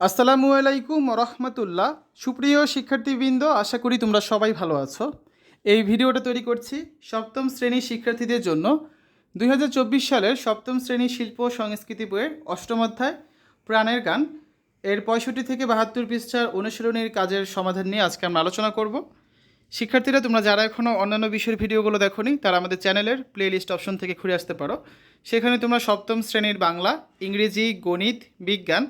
আসসালামু আলাইকুম রহমতুল্লাহ। সুপ্রিয় শিক্ষার্থীবৃন্দ, আশা করি তোমরা সবাই ভালো আছো। এই ভিডিওটা তৈরি করছি সপ্তম শ্রেণির শিক্ষার্থীদের জন্য। দুই হাজার চব্বিশ সালের সপ্তম শ্রেণির শিল্প সংস্কৃতি বইয়ের অষ্টম অধ্যায়, প্রাণের গান। এর পঁয়ষট্টি থেকে বাহাত্তর পৃষ্ঠার অনুশীলনীর কাজের সমাধান নিয়ে আজকে আমরা আলোচনা করব। শিক্ষার্থীরা, তোমরা যারা এখনও অন্যান্য বিষয়ের ভিডিওগুলো দেখোনি, তারা আমাদের চ্যানেলের প্লে লিস্ট অপশন থেকে ঘুরে আসতে পারো। সেখানে তোমরা সপ্তম শ্রেণির বাংলা, ইংরেজি, গণিত, বিজ্ঞান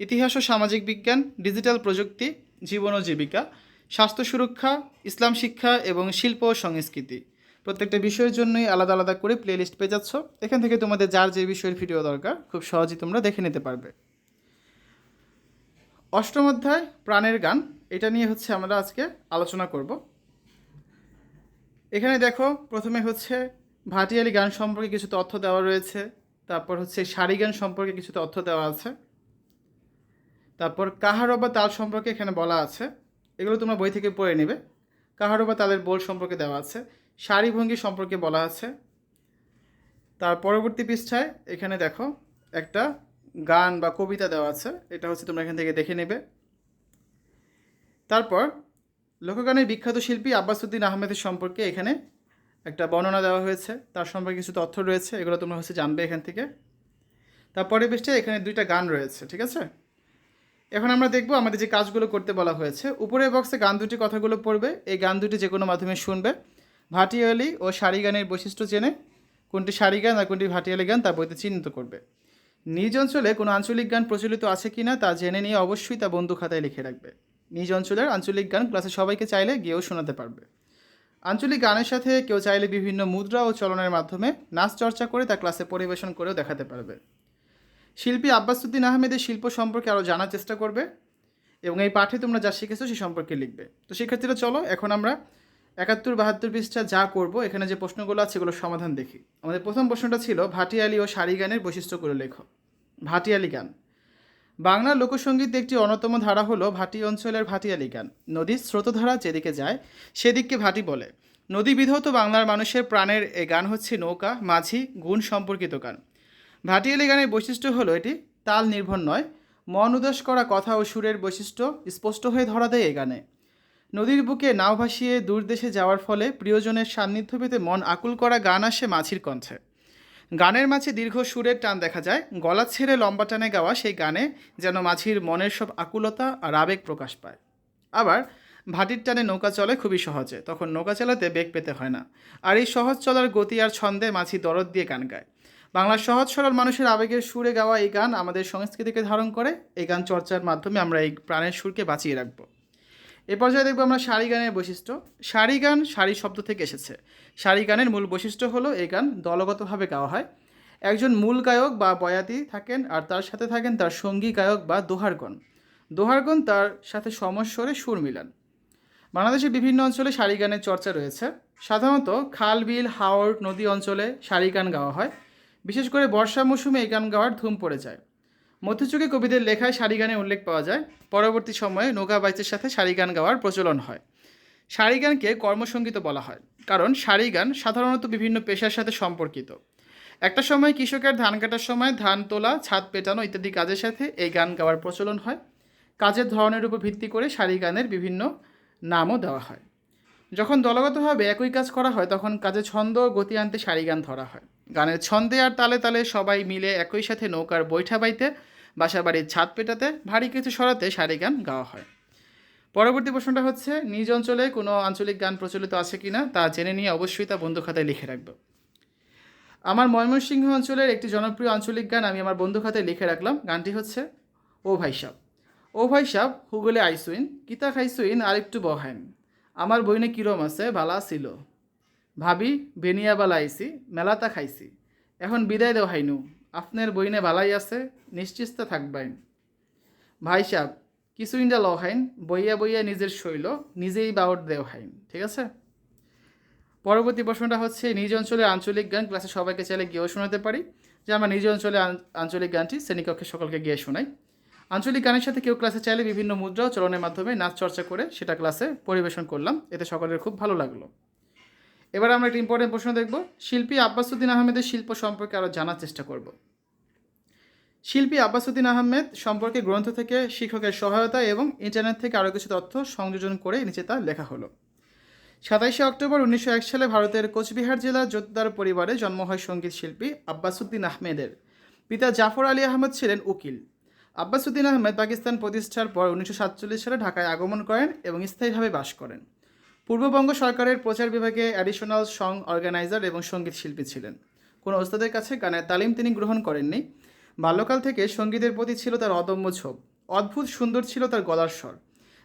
ইতিহাস ও সামাজিক বিজ্ঞান, ডিজিটাল প্রযুক্তি, জীবন ও জীবিকা, স্বাস্থ্য সুরক্ষা, ইসলাম শিক্ষা এবং শিল্প ও সংস্কৃতি। প্রত্যেকটা বিষয়ের জন্যই আলাদা আলাদা করে প্লেলিস্ট পেয়ে যাচ্ছ। এখান থেকে তোমাদের যার যে বিষয়ের ভিডিও দরকার, খুব সহজেই তোমরা দেখে নিতে পারবে। অষ্টম অধ্যায়, প্রাণের গান। এটা নিয়ে হচ্ছে আমরা আজকে আলোচনা করব। এখানে দেখো, প্রথমে হচ্ছে ভাটিয়ালি গান সম্পর্কে কিছু তথ্য দেওয়া রয়েছে। তারপর হচ্ছে সারি গান সম্পর্কে কিছু তথ্য দেওয়া আছে। তারপর কাহারো বা তাল সম্পর্কে এখানে বলা আছে। এগুলো তোমরা বই থেকে পড়ে নেবে। কাহারো বা তালের বোল সম্পর্কে দেওয়া আছে। সারি ভঙ্গি সম্পর্কে বলা আছে। তার পরবর্তী পৃষ্ঠায় এখানে দেখো একটা গান বা কবিতা দেওয়া আছে। এটা হচ্ছে তোমরা এখান থেকে দেখে নেবে। তারপর লোকগানের বিখ্যাত শিল্পী আব্বাসুদ্দিন আহমেদের সম্পর্কে এখানে একটা বর্ণনা দেওয়া হয়েছে। তার সম্পর্কে কিছু তথ্য রয়েছে। এগুলো তোমরা হচ্ছে জানবে এখান থেকে। তারপরে পৃষ্ঠায় এখানে দুইটা গান রয়েছে, ঠিক আছে? এখন আমরা দেখব আমাদের যে কাজগুলো করতে বলা হয়েছে। উপরের বক্সে গান দুটি কথাগুলো পড়বে। এই গান দুটি যে কোনো মাধ্যমে শুনবে। ভাটিয়ালি ও সারি গানের বৈশিষ্ট্য জেনে কোনটি সারি গান আর কোনটি ভাটিয়ালি গান তা বইতে চিহ্নিত করবে। নিজ অঞ্চলে কোনো আঞ্চলিক গান প্রচলিত আছে কি না তা জেনে নিয়ে অবশ্যই তা বন্ধু খাতায় লিখে রাখবে। নিজ অঞ্চলের আঞ্চলিক গান ক্লাসে সবাইকে চাইলে গিয়েও শোনাতে পারবে। আঞ্চলিক গানের সাথে কেউ চাইলে বিভিন্ন মুদ্রা ও চলনের মাধ্যমে নাচ চর্চা করে তা ক্লাসে পরিবেশন করেও দেখাতে পারবে। শিল্পী আব্বাসুদ্দিন আহমেদের শিল্প সম্পর্কে আরও জানার চেষ্টা করবে এবং এই পাঠে তোমরা যা শিখেছো সে সম্পর্কে লিখবে। তো শিক্ষার্থীরা চলো, এখন আমরা একাত্তর বাহাত্তর পৃষ্ঠা যা করব, এখানে যে প্রশ্নগুলো আছে সেগুলোর সমাধান দেখি। আমাদের প্রথম প্রশ্নটা ছিল, ভাটিয়ালি ও সারি গানের বৈশিষ্ট্যগুলো লেখো। ভাটিয়ালি গান। বাংলা লোকসঙ্গীত একটি অন্যতম ধারা হলো ভাটি অঞ্চলের ভাটিয়ালি গান। নদীর স্রোতধারা যেদিকে যায়, সেদিককে ভাটি বলে। নদী বিধৌত বাংলার মানুষের প্রাণের এ গান হচ্ছে নৌকা, মাঝি, গুণ সম্পর্কিত গান। ভাটিয়ালি গানের বৈশিষ্ট্য হলো এটি তাল নির্ভর নয়, মন উদাস করা কথা ও সুরের বৈশিষ্ট্য স্পষ্ট হয়ে ধরা দেয় এই গানে। নদীর বুকে নাও ভাসিয়ে দূরদেশে যাওয়ার ফলে প্রিয়জনের সান্নিধ্য পেতে মন আকুল করা গান আসে মাছির কণ্ঠে। গানের মাঝে দীর্ঘ সুরের টান দেখা যায়, গলা ছেড়ে লম্বা টানে গাওয়া সেই গানে যেন মাঝির মনের সব আকুলতা আর আবেগ প্রকাশ পায়। আবার ভাটির টানে নৌকা চলে খুবই সহজে, তখন নৌকা চালাতে বেগ পেতে হয় না। আর এই সহজ চলার গতি আর ছন্দে মাঝি দরদ দিয়ে গান গায়। বাংলার সহজ সরল মানুষের আবেগের সুরে গাওয়া এই গান আমাদের সংস্কৃতিকে ধারণ করে। এই গান চর্চার মাধ্যমে আমরা এই প্রাণের সুরকে বাঁচিয়ে রাখব। এ পর্যায়ে দেখব আমরা শাড়ি গানের বৈশিষ্ট্য। শাড়ি গান সারি শব্দ থেকে এসেছে। শাড়ি গানের মূল বৈশিষ্ট্য হলো এই গান দলগতভাবে গাওয়া হয়। একজন মূল গায়ক বা বয়াতি থাকেন আর তার সাথে থাকেন তার সঙ্গী গায়ক বা দোহারগণ। দোহারগণ তার সাথে সমস্বরে সুর মিলান। বাংলাদেশের বিভিন্ন অঞ্চলে শাড়ি গানের চর্চা রয়েছে। সাধারণত খাল, বিল হাওড় নদী অঞ্চলে শাড়ি গান গাওয়া হয়। বিশেষ করে বর্ষা মৌসুমে এই গান গাওয়ার ধুম পড়ে যায়। মধ্যযুগে কবিদের লেখায় শাড়ি গানে উল্লেখ পাওয়া যায়। পরবর্তী সময়ে নৌকা বাইচের সাথে শাড়ি গান গাওয়ার প্রচলন হয়। শাড়ি গানকে কর্মসঙ্গীত বলা হয়, কারণ শাড়ি গান সাধারণত বিভিন্ন পেশার সাথে সম্পর্কিত। একটা সময় কৃষকের ধান কাটার সময় ধান তোলা, ছাদ পেটানো ইত্যাদি কাজের সাথে এই গান গাওয়ার প্রচলন হয়। কাজের ধরনের উপর ভিত্তি করে শাড়ি গানের বিভিন্ন নামও দেওয়া হয়। যখন দলগতভাবে একই কাজ করা হয়, তখন কাজে ছন্দ ও গতি আনতে শাড়ি গান ধরা হয়। গানের ছন্দে আর তালে তালে সবাই মিলে একই সাথে নৌকার বৈঠা বাইতে বাসা বাড়ির ছাদ পেটাতে ভারী কিছু সরাতে সারি গান গাওয়া হয়। পরবর্তী প্রশ্নটা হচ্ছে, নিজ অঞ্চলে কোনো আঞ্চলিক গান প্রচলিত আছে কি না তা জেনে নিয়ে অবশ্যই তা বন্ধু খাতায় লিখে রাখব। আমার ময়মনসিংহ অঞ্চলের একটি জনপ্রিয় আঞ্চলিক গান আমি আমার বন্ধু খাতায় লিখে রাখলাম। গানটি হচ্ছে, ও ভাই সাব। ও ভাই সাব, হুগলে আইসুইন, কিতা খাইসুইন আর একটু বহাইন। আমার বইনে কিরম আছে, ভালা ছিল। ভাবি, বেনিয়া বালা আইসি মেলাতা খাইছি। এখন বিদায় দেও হাইনু, আপনার বইনে বালাই আছে, নিশ্চিস্তে থাকবাইন ভাই সাহ কিছু ইন্ডা লহাইন বইয়া বইয়া নিজের শৈল, নিজেই বাউট দেও হাইন, ঠিক আছে? পরবর্তী প্রশ্নটা হচ্ছে, নিজ অঞ্চলের আঞ্চলিক গান ক্লাসে সবাইকে চাইলে গিয়েও শোনাতে পারি। যে আমরা নিজ অঞ্চলে আঞ্চলিক গানটি শ্রেণীকক্ষে সকলকে গিয়ে শোনাই। আঞ্চলিক গানের সাথে কেউ ক্লাসে চাইলে বিভিন্ন মুদ্রা চলনের মাধ্যমে নাচ চর্চা করে সেটা ক্লাসে পরিবেশন করলাম। এতে সকলের খুব ভালো লাগল। এবার আমরা একটা ইম্পর্টেন্ট প্রশ্ন দেখব। শিল্পী আব্বাসুদ্দিন আহমেদের শিল্প সম্পর্কে আরও জানার চেষ্টা করব। শিল্পী আব্বাসুদ্দিন আহমেদ সম্পর্কে গ্রন্থ থেকে, শিক্ষকের সহায়তা এবং ইন্টারনেট থেকে আরও কিছু তথ্য সংযোজন করে নিচে তা লেখা হলো। সাতাইশে অক্টোবর উনিশশো এক সালে ভারতের কোচবিহার জেলার জোতদার পরিবারে জন্ম হয় সংগীত শিল্পী আব্বাসুদ্দিন আহমেদের। পিতা জাফর আলী আহমেদ ছিলেন উকিল। আব্বাসুদ্দিন আহমেদ পাকিস্তান প্রতিষ্ঠার পর উনিশশো সাতচল্লিশ সালে ঢাকায় আগমন করেন এবং স্থায়ীভাবে বাস করেন। পূর্ববঙ্গ সরকারের প্রচার বিভাগে অ্যাডিশনাল সং অর্গানাইজার এবং সংগীত শিল্পী ছিলেন। কোনো ওস্তাদের কাছে গানের তালিম তিনি গ্রহণ করেননি। বাল্যকাল থেকে সঙ্গীতের প্রতি ছিল তার অদম্য ঝোঁক। অদ্ভুত সুন্দর ছিল তার গলার স্বর।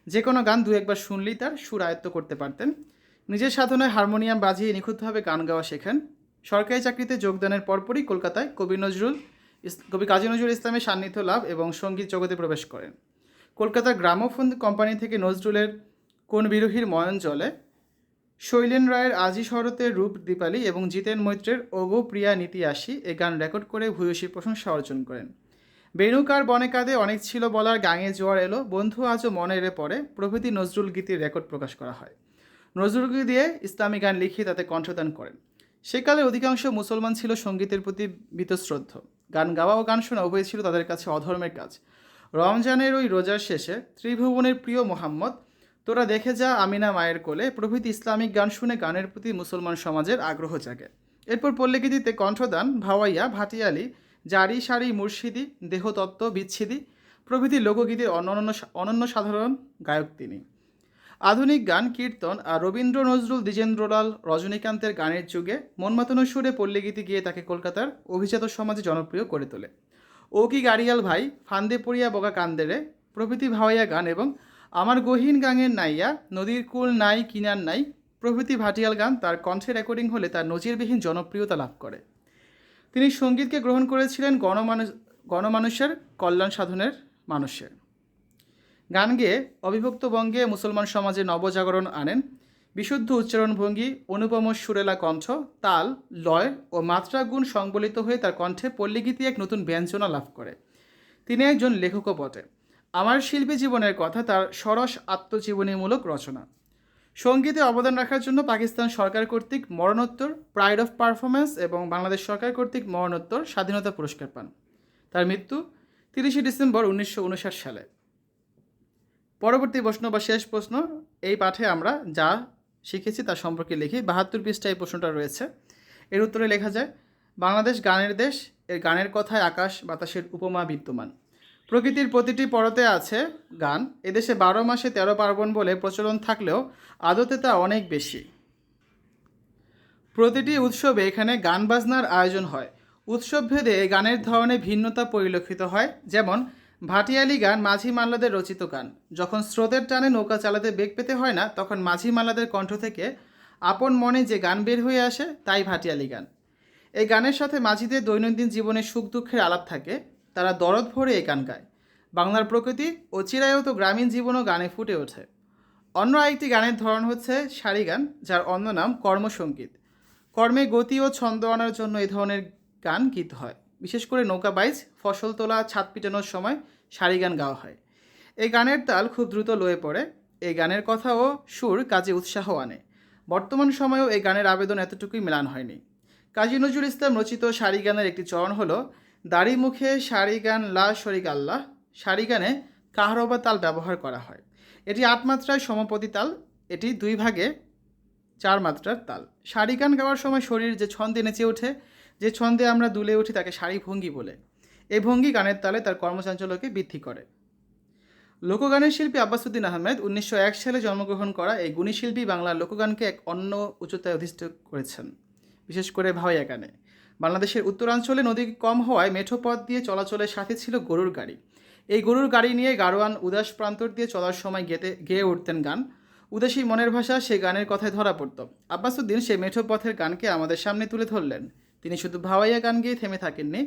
যে কোনো গান দু একবার শুনলেই তার সুর আয়ত্ত করতে পারতেন। নিজের সাধনায় হারমোনিয়াম বাজিয়ে নিখুঁতভাবে গান গাওয়া শেখেন। সরকারি চাকরিতে যোগদানের পরপরই কলকাতায় কবি নজরুল কবি কাজী নজরুল ইসলামের সান্নিধ্য লাভ এবং সংগীত জগতে প্রবেশ করেন। কলকাতার গ্রামোফোন কোম্পানি থেকে নজরুলের কোন বিরোহীর ময়ন জলে? শৈলেন রায়ের আজি শরতের রূপ দীপালি এবং জিতেন মৈত্রের ওগো প্রিয়া নীতি আসি এ গান রেকর্ড করে ভূয়সী প্রশংসা অর্জন করেন। বেণুকার বনে কাঁদে অনেক ছিল বলার গাঙে জোয়ার এলো, বন্ধু আজও মনে এরে পড়ে, প্রভৃতি নজরুল গীতির রেকর্ড প্রকাশ করা হয়। নজরুল গীতি দিয়ে ইসলামী গান লিখিয়ে তাতে কণ্ঠদান করেন। সেকালে অধিকাংশ মুসলমান ছিল সঙ্গীতের প্রতি বীতশ্রদ্ধ। গান গাওয়া ও গান শোনা উভয় ছিল তাদের কাছে অধর্মের কাজ। রমজানের ওই রোজার শেষে ত্রিভুবনের প্রিয় মোহাম্মদ তোরা দেখে যা আমিনা মায়ের কোলে। প্রভৃতি ইসলামিক গান শুনে গানের প্রতি মুসলমান সমাজের আগ্রহ জাগে। এরপর পল্লীগীতিতে কণ্ঠদান, ভাওয়াইয়া, ভাটিয়ালি, জারি সারি, মুর্শিদি, দেহতত্ত্ব, বিচ্ছিদি, প্রভৃতি লোকগীতির অনন্য অনন্য সাধারণ গায়ক তিনি। আধুনিক গান, কীর্তন আর রবীন্দ্র নজরুল দ্বিজেন্দ্রলাল রজনীকান্তের গানের যুগে মনমাতানো সুরে পল্লীগীতি গিয়ে তাকে কলকাতার অভিজাত সমাজে জনপ্রিয় করে তোলে। ও কি গাড়িয়াল ভাই, ফান্দে পড়িয়া বগা কান্দেরে প্রভৃতি ভাওয়াইয়া গান এবং আমার গহীন গাঙের নাইয়া, নদীর কুল নাই, কিনার নাই, প্রভৃতি ভাটিয়াল গান তার কণ্ঠে রেকর্ডিং হলে তার নজিরবিহীন জনপ্রিয়তা লাভ করে। তিনি সঙ্গীতকে গ্রহণ করেছিলেন গণমানুষ, গণমানুষের, কল্যাণ সাধনের মানুষের। গান গেয়ে অবিভক্ত বঙ্গে মুসলমান সমাজে নবজাগরণ আনেন। বিশুদ্ধ উচ্চারণ ভঙ্গি অনুপম সুরেলা কণ্ঠ, তাল, লয় ও মাত্রা গুণ সংবলিত হয়ে তার কণ্ঠে পল্লীগীতি এক নতুন ব্যঞ্জনা লাভ করে। তিনি একজন লেখকও বটে। আমার শিল্পী জীবনের কথা তার সরস আত্মজীবনীমূলক রচনা। সঙ্গীতে অবদান রাখার জন্য পাকিস্তান সরকার কর্তৃক মরণোত্তর প্রাইড অফ পারফরমেন্স এবং বাংলাদেশ সরকার কর্তৃক মরণোত্তর স্বাধীনতা পুরস্কার পান। তার মৃত্যু তিরিশে ডিসেম্বর উনিশশো উনষাট সালে। পরবর্তী প্রশ্ন বা শেষ প্রশ্ন, এই পাঠে আমরা যা শিখেছি তার সম্পর্কে লিখি। বাহাত্তর পৃষ্ঠায় এই প্রশ্নটা রয়েছে। এর উত্তরে লেখা যায়, বাংলাদেশ গানের দেশ, এর গানের কথায় আকাশ বাতাসের উপমা বিদ্যমান। প্রকৃতির প্রতিটি পরতে আছে গান। এদেশে বারো মাসে তেরো পার্বণ বলে প্রচলন থাকলেও আদতে তা অনেক বেশি। প্রতিটি উৎসবে এখানে গান বাজনার আয়োজন হয়। উৎসব ভেদে গানের ধরনে ভিন্নতা পরিলক্ষিত হয়। যেমন, ভাটিয়ালি গান মাঝি মাল্লাদের রচিত গান। যখন স্রোতের টানে নৌকা চালাতে বেগ পেতে হয় না, তখন মাঝি মাল্লাদের কণ্ঠ থেকে আপন মনে যে গান বের হয়ে আসে, তাই ভাটিয়ালি গান। এই গানের সাথে মাঝিদের দৈনন্দিন জীবনে সুখ দুঃখের আলাপ থাকে। তারা দরদ ভরে এই গান গায়। বাংলার প্রকৃতি ও চিরায়ত গ্রামীণ জীবনও গানে ফুটে ওঠে। অন্য আরেকটি গানের ধরন হচ্ছে সারি গান, যার অন্য নাম কর্মসঙ্গীত কর্মে গতি ও ছন্দ আনার জন্য এই ধরনের গান গীত হয়। বিশেষ করে নৌকা বাইজ ফসল তোলা, ছাদ পিটানোর সময় সারি গান গাওয়া হয়। এই গানের তাল খুব দ্রুত লয়ে পড়ে। এই গানের কথা ও সুর কাজে উৎসাহ আনে। বর্তমান সময়েও এই গানের আবেদন এতটুকুই মেলান হয়নি। কাজী নজরুল ইসলাম রচিত শাড়ি গানের একটি চরণ হলো দাড়ি মুখে সারি গান লা শরিক আল্লাহ সারি গানে কাহরবা তাল ব্যবহার করা হয়। এটি আট মাত্রায় সমপতি তাল, এটি দুই ভাগে চার মাত্রার তাল। সারি গান গাওয়ার সময় শরীর যে ছন্দে নেচে ওঠে, যে ছন্দে আমরা দুলে উঠি তাকে সারি ভঙ্গি বলে। এই ভঙ্গি গানের তালে তার কর্মচাঞ্চল্যকে বৃদ্ধি করে। লোকগানের শিল্পী আব্বাসুদ্দিন আহমেদ উনিশশো এক সালে জন্মগ্রহণ করা এই গুণী শিল্পী বাংলার লোকগানকে এক অন্য উচ্চতায় অধিষ্ঠিত করেছেন, বিশেষ করে ভাওয়াইয়া গানে। বাংলাদেশের উত্তরাঞ্চলে নদী কম হওয়ায় মেঠো পথ দিয়ে চলাচলের সাথে ছিল গরুর গাড়ি। এই গরুর গাড়ি নিয়ে গারোয়ান উদাস প্রান্তর দিয়ে চলার সময় গেতে, গেয়ে উঠতেন গান। উদাসী মনের ভাষা সে গানের কথায় ধরা পড়ত। আব্বাসুদ্দিন সেই মেঠো পথের গানকে আমাদের সামনে তুলে ধরলেন। তিনি শুধু ভাওয়াইয়া গান গেয়ে থেমে থাকেননি,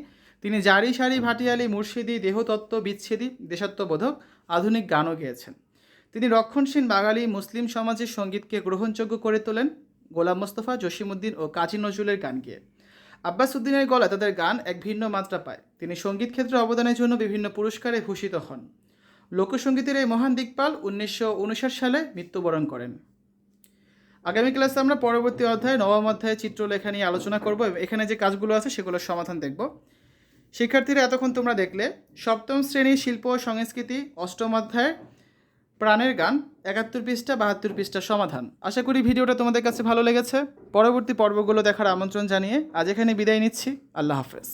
তিনি জারি সারি ভাটিয়ালি মুর্শিদি দেহতত্ত্ব বিচ্ছেদি দেশাত্মবোধক আধুনিক গানও গেয়েছেন। তিনি রক্ষণশীল বাঙালি মুসলিম সমাজের সঙ্গীতকে গ্রহণযোগ্য করে তোলেন গোলাম মোস্তফা জসিমুদ্দিন ও কাজী নজরুলের গান গিয়ে। আব্বাস উদ্দিনের গলা তাদের গান এক ভিন্ন মাত্রা পায়। তিনি সংগীত ক্ষেত্রে অবদানের জন্য বিভিন্ন পুরস্কারে ভূষিত হন। লোকসঙ্গীতের এই মহান দিকপাল উনিশশো উনষাট সালে মৃত্যুবরণ করেন। আগামী ক্লাসে আমরা পরবর্তী অধ্যায়ে, নবম অধ্যায়ে চিত্রলেখা নিয়ে আলোচনা করব এখানে যে কাজগুলো আছে সেগুলোর সমাধান দেখব। শিক্ষার্থীরা, এতক্ষণ তোমরা দেখলে, সপ্তম শ্রেণির শিল্প সংস্কৃতি, অষ্টম অধ্যায়ের প্রাণের গান, একাত্তর পৃষ্ঠা, বাহাত্তর পৃষ্ঠা সমাধান। আশা করি ভিডিওটা তোমাদের কাছে ভালো লেগেছে। পরবর্তী পর্বগুলো দেখার আমন্ত্রণ জানিয়ে আজ এখানে বিদায় নিচ্ছি। আল্লাহ হাফেজ।